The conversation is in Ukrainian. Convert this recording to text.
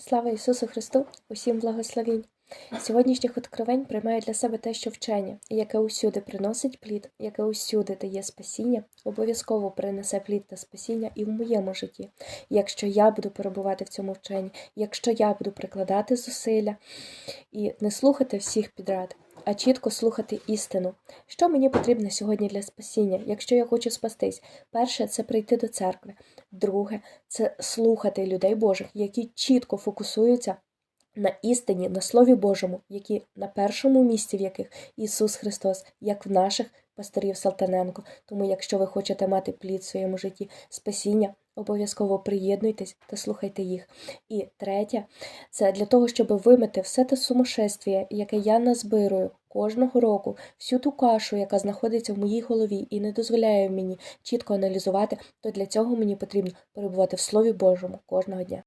Слава Ісусу Христу! Усім благословінь! Сьогоднішніх откровень приймаю для себе те, що вчення, яке усюди приносить плід, яке усюди дає спасіння, обов'язково принесе плід та спасіння і в моєму житті. Якщо я буду перебувати в цьому вченні, якщо я буду прикладати зусилля і не слухати всіх підряд, а чітко слухати істину. Що мені потрібно сьогодні для спасіння, якщо я хочу спастись? Перше це прийти до церкви. Друге це слухати людей Божих, які чітко фокусуються на істині, на Слові Божому, які на першому місці, в яких Ісус Христос, як в наших пасторів Салтаненко. Тому, якщо ви хочете мати плід в своєму житті спасіння, обов'язково приєднуйтесь та слухайте їх. І третє, це для того, щоб вимити все те сумасшествіє, яке я назбирую кожного року, всю ту кашу, яка знаходиться в моїй голові і не дозволяє мені чітко аналізувати, то для цього мені потрібно перебувати в Слові Божому кожного дня.